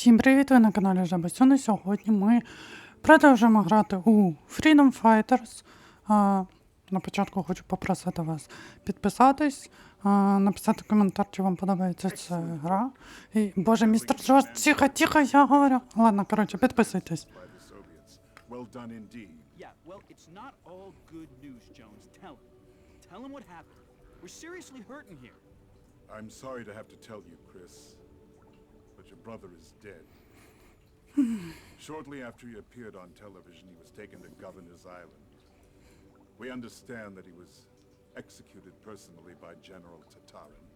Всім привіт! Ви на каналі Жабасюни. Сьогодні ми продовжуємо грати у Freedom Fighters. А, на початку хочу попросити вас підписатись, а, написати коментар, чи вам подобається ця гра. І, боже, містер Джордж, тихо, тихо, я говорю. Ладно, коротше, підписуйтесь. I'm sorry to have to tell you, Chris, but your brother is dead. Shortly after he appeared on television, he was taken to Governor's Island. We understand that he was executed personally by General Tatarin.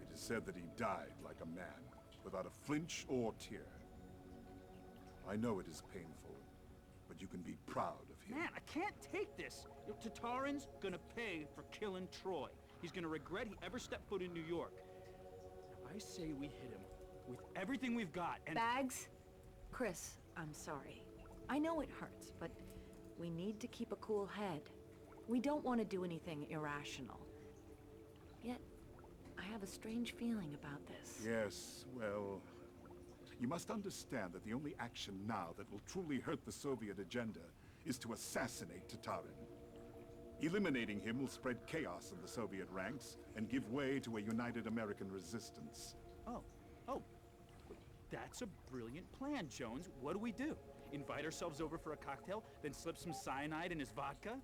It is said that he died like a man, without a flinch or tear. I know it is painful, but you can be proud of him. Man, I can't take this. You know, Tatarin's gonna pay for killing Troy. He's gonna regret he ever stepped foot in New York. I say we hit him with everything we've got, and Bags? Chris, I'm sorry. I know it hurts, but we need to keep a cool head. We don't want to do anything irrational. Yet, I have a strange feeling about this. Yes, well, you must understand that the only action now that will truly hurt the Soviet agenda is to assassinate Tatarin. Eliminating him will spread chaos in the Soviet ranks and give way to a united American resistance. oh, oh, that's a brilliant plan, Jones. What do we do? Invite ourselves over for a cocktail, then slip some cyanide in his vodka?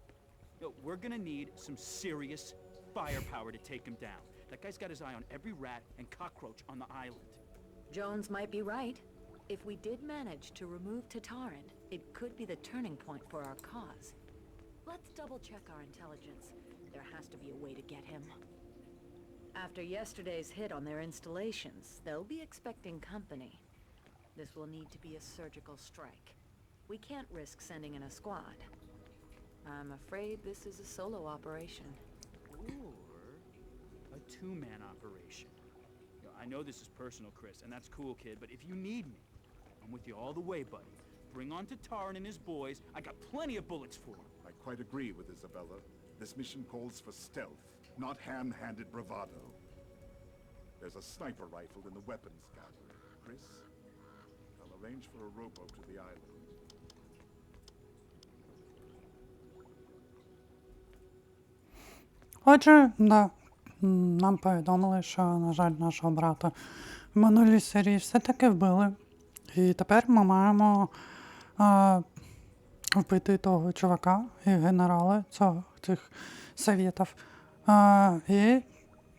Yo, we're gonna need some serious firepower to take him down. That guy's got his eye on every rat and cockroach on the island. Jones might be right. If we did manage to remove Tatarin, it could be the turning point for our cause. Let's double check our intelligence. There has to be a way to get him. After yesterday's hit on their installations, they'll be expecting company. This will need to be a surgical strike. We can't risk sending in a squad. I'm afraid this is a solo operation. Or a two-man operation. You know, I know this is personal, Chris, and that's cool, kid, but if you need me, I'm with you all the way, buddy. Bring on Tatarin and his boys. I got plenty of bullets for for 'em. I quite agree with Isabella. This mission calls for stealth, not ham-handed bravado. There's a sniper rifle in the weapons cabinet. Chris, I'll arrange for a rowboat to the island. Отже, да, нам повідомили, що, на жаль, нашого брата в минулій серії все-таки вбили. І тепер ми маємо а, вбити того чувака і генерала цього, цих совєтів. А, і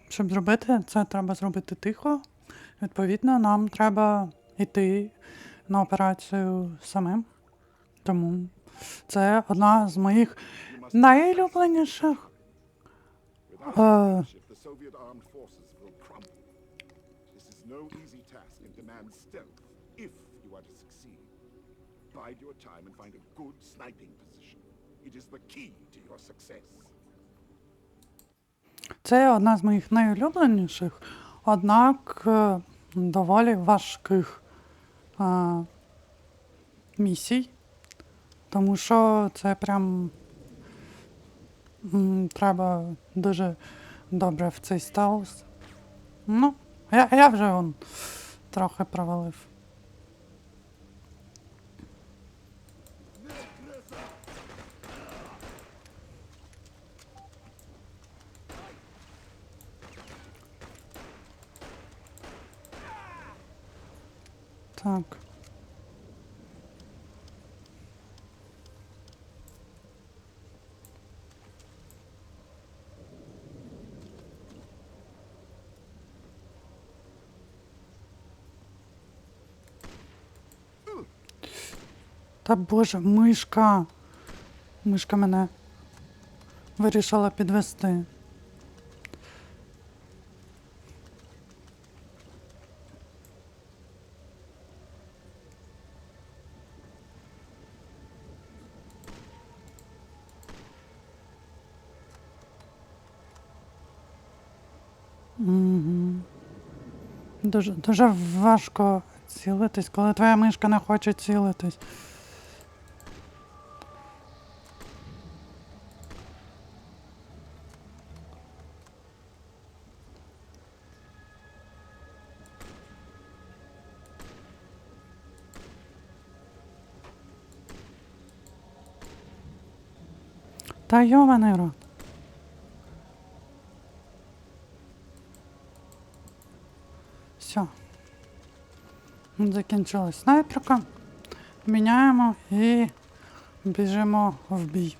щоб зробити це, треба зробити тихо. Відповідно, нам треба йти на операцію самим. Тому це одна з моїх Uh. a good sniping position. It is the key to your success. Це одна з моїх найулюбленіших, однак е, доволі важких е, місій, тому що це прям треба дуже добре в цей стелс. Ну, я, я вже он, трохи провалив. Так. Та боже, мишка. Мишка мене вирішила підвести. Дуже дуже важко цілитись, коли твоя мишка не хоче цілитись. Та йований рот. Закінчилась снайперка. Міняємо і біжимо в бій.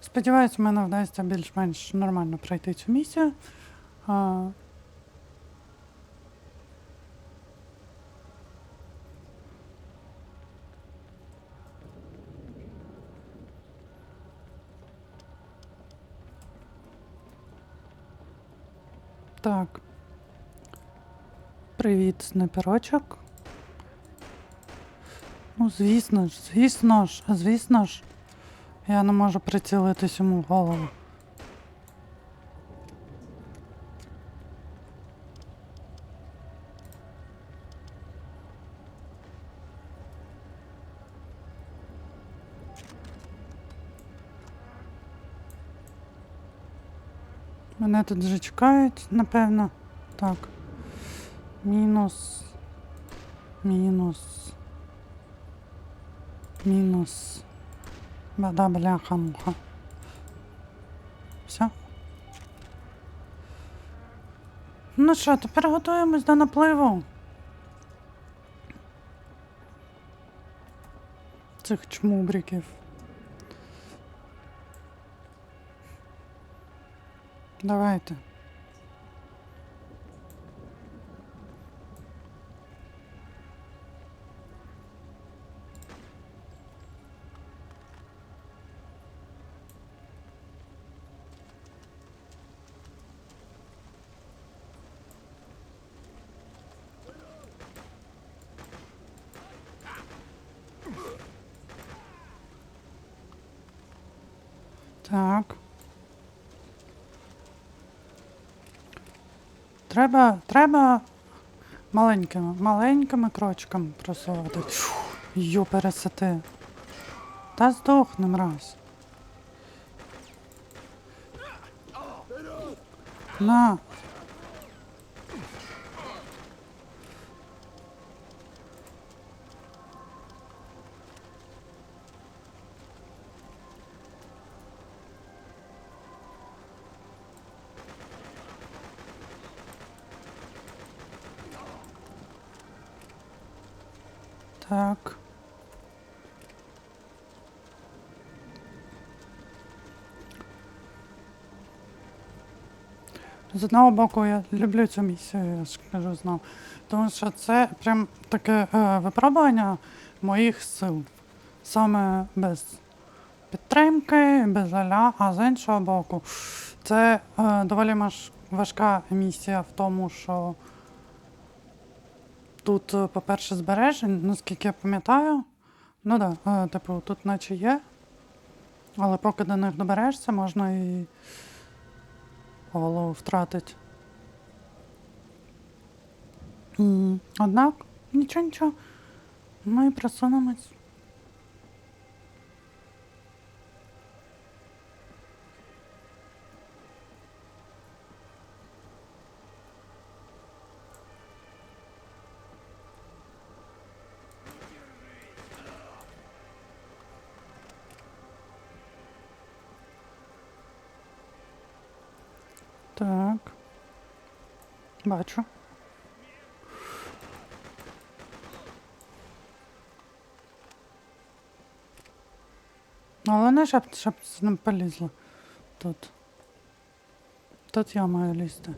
Сподіваюсь, в мене вдасться більш-менш нормально пройти цю місію. А, Так. Привіт, снайперочок. Ну, звісно ж, звісно ж, звісно ж. Я не можу прицілитись йому в голову. Мене тут вже чекають, напевно. Так. Мінус. Мінус. Мінус. Бада бляха муха. Все. Ну що, тепер готуємось до напливу. Цих чмубриків. Давайте. Так. Треба, треба маленькими, маленькими крочками просувати. Йо, пересити. Та здохнем раз. На. Так. З одного боку, я люблю цю місію, я ж кажу знов. Тому що це прям таке е, випробування моїх сил. Саме без підтримки, без аля, а з іншого боку, це е, доволі важка місія в тому, що Тут, е, по-перше, збережень, наскільки я пам'ятаю. Ну так, да, е, типу, тут наче є. Але поки до них доберешся, можна і голову втратити. Однак, нічого, нічого. Ми просунемось. Так. Бачу. Але не щоб, щоб з ним полізла. Тут. Тут я маю лізти.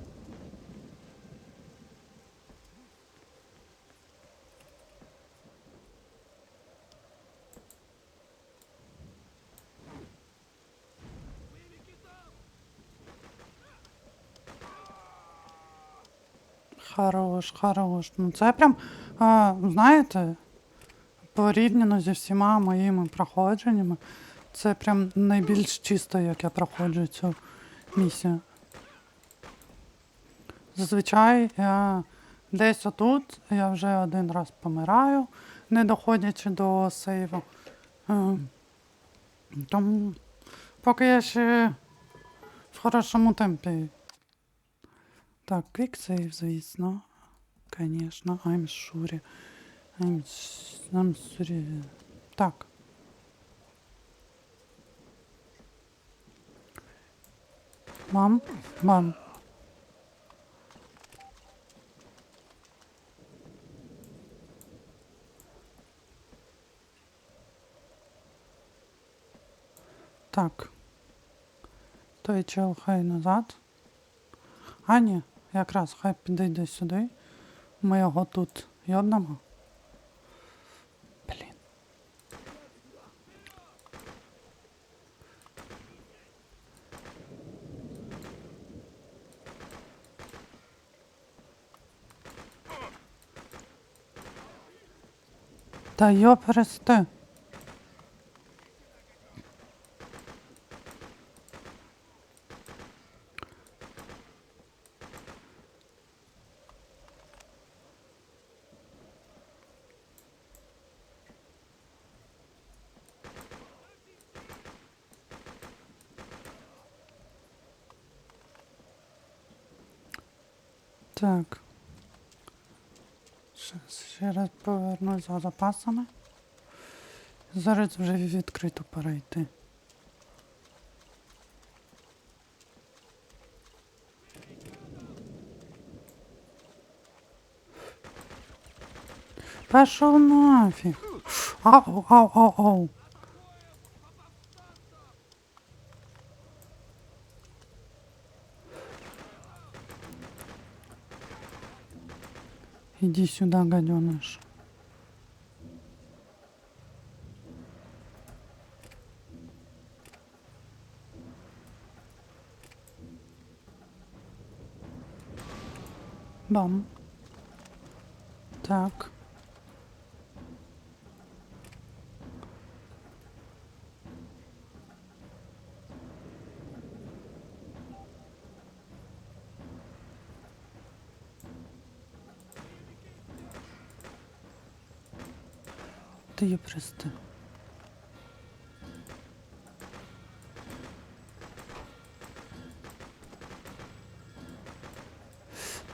Хорош, хорош. Ну це прям, а, знаєте, порівняно зі всіма моїми проходженнями, це прям найбільш чисто, як я проходжу цю місію. Зазвичай я десь отут я вже один раз помираю, не доходячи до сейву. Е, Тому поки я ще в хорошому темпі. Так, квіксейв, звісно. Конечно, I'm sure. I'm, s- I'm sorry. Так. Мам, мам. Так. Той чел хай назад. А ні, якраз хай підійде сюди. Ми його тут йоднемо. Блін. Та йо перести. Повернусь за запасами. Зараз вже відкрито перейти. Пошел нафиг. Ау, ау, ау, ау. Иди сюда, гаденыш. Бам. Так. Ти її прости.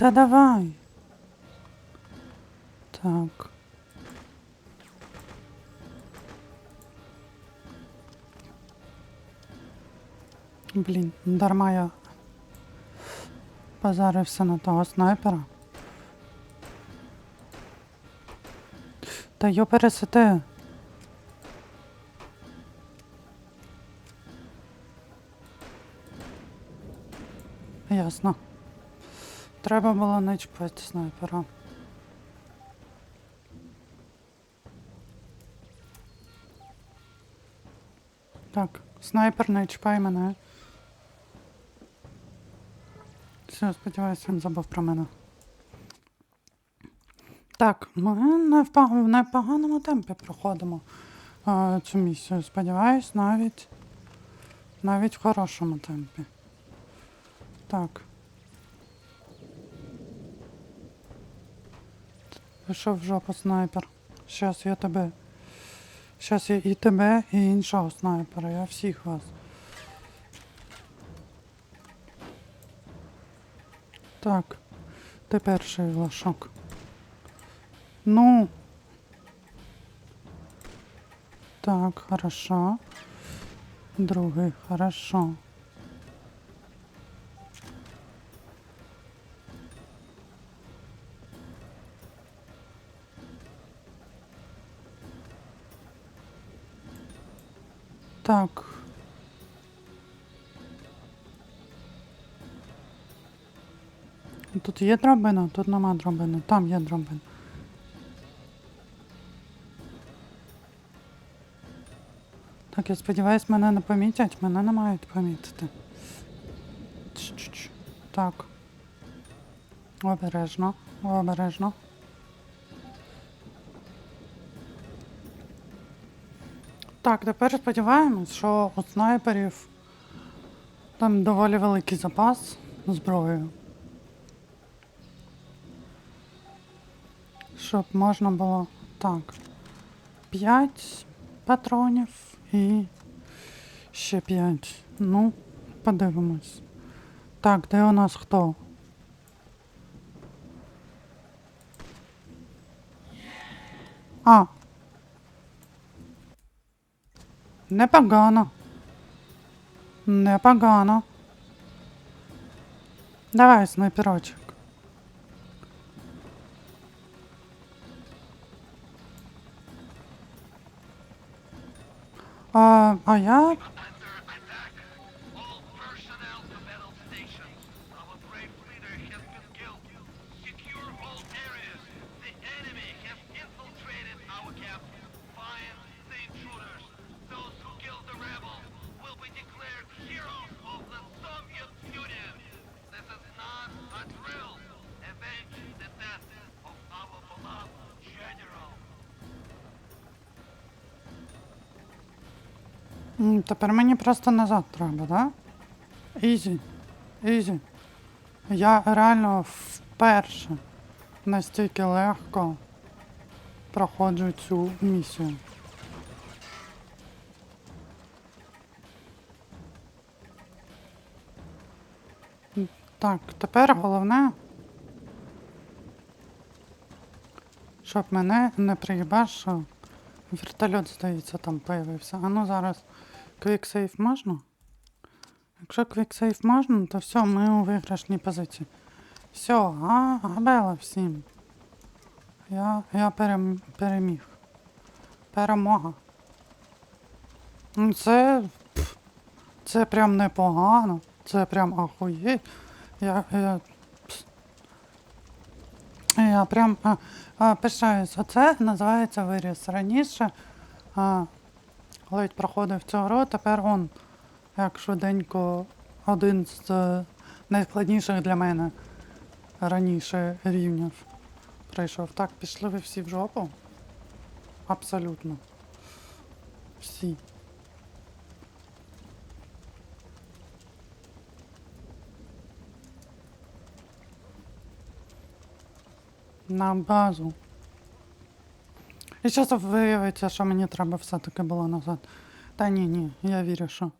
Та давай. Так. Блін, дарма я позарився на того снайпера. Та йо пересити. Ясно. Треба було не чіпати снайпера. Так, снайпер не чіпай мене. Все, сподіваюся, він забув про мене. Так, ми не в, пог- в непоганому темпі проходимо е, цю місію. Сподіваюсь, навіть навіть в хорошому темпі. Так. Пішов в жопу снайпер. Щас я тебе. Щас я і тебе, і іншого снайпера. Я всіх вас. Так. Ти перший лашок. Ну. Так, хорошо. Другий, хорошо. Так. Тут є драбина, тут нема драбини. Там є драбина. Так, я сподіваюсь, мене не помітять, мене не мають помітити. Чш-чш. Так. Обережно, обережно. Так, тепер сподіваємось, що у снайперів там доволі великий запас зброї. Щоб можна було так. 5 патронів і ще 5. Ну, подивимось. Так, де у нас хто? А. Непогано. Непогано. Давай, снайперочок. А, а я Тепер мені просто назад треба, да? Ізі. Ізі. Я реально вперше настільки легко проходжу цю місію. Так, тепер головне, щоб мене не приїбашив. Вертольот, здається, там появився. А ну зараз квіксейф можна? Якщо квіксейф можна, то все, ми у виграшній позиції. Все, а, габела всім. Я, я перем, переміг. Перемога. Ну, Це. Це прям непогано. Це прям ахуєть. Я. я. Я прям а, а, пишаюсь. Оце називається виріс. Раніше а, ледь проходив цю гру, тепер он, як швиденько, один з е, найскладніших для мене раніше рівнів прийшов. Так, пішли ви всі в жопу? Абсолютно. Всі. На базу. І зараз виявиться, що мені треба все-таки було назад. Та ні, ні, я вірю, що.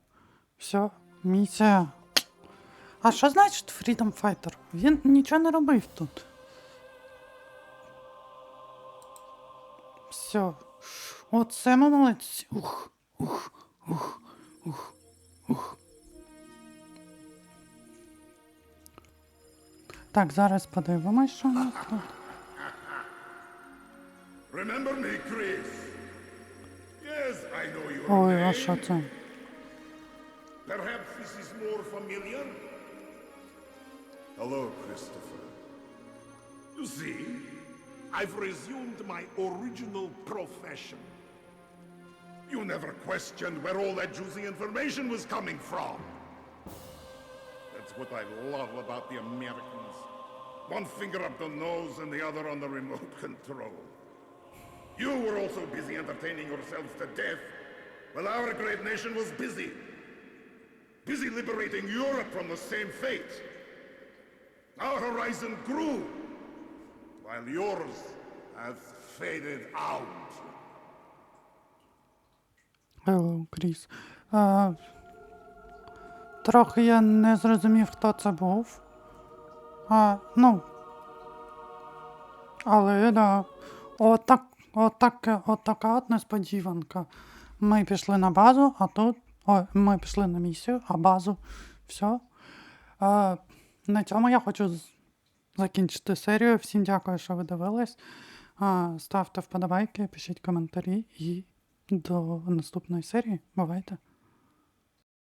Все, місія. А що значить Freedom Fighter? Він нічого не робив тут. Все. Оце ми молодці. Ух, ух, ух, ух, ух. Так, зараз подивимось, що у нас тут. Remember me, Chris? Yes, I know you. Oh, name. vad Perhaps this is more familiar? Hello, Christopher. You see, I've resumed my original profession. You never questioned where all that juicy information was coming from. That's what I love about the Americans. One finger up the nose and the other on the remote control. You were also busy entertaining yourselves to death, while our great nation was busy busy liberating Europe from the same fate. Our horizon grew, while yours has faded out. Hello, Кріс. А, трохи я не зрозумів, хто це був. А, ну. Але да. Отак, Отак, отака от несподіванка. Ми пішли на базу, а тут. Ой, ми пішли на місію, а базу. Все. Е, на цьому я хочу закінчити серію. Всім дякую, що ви дивились. Е, ставте вподобайки, пишіть коментарі і до наступної серії. Бувайте!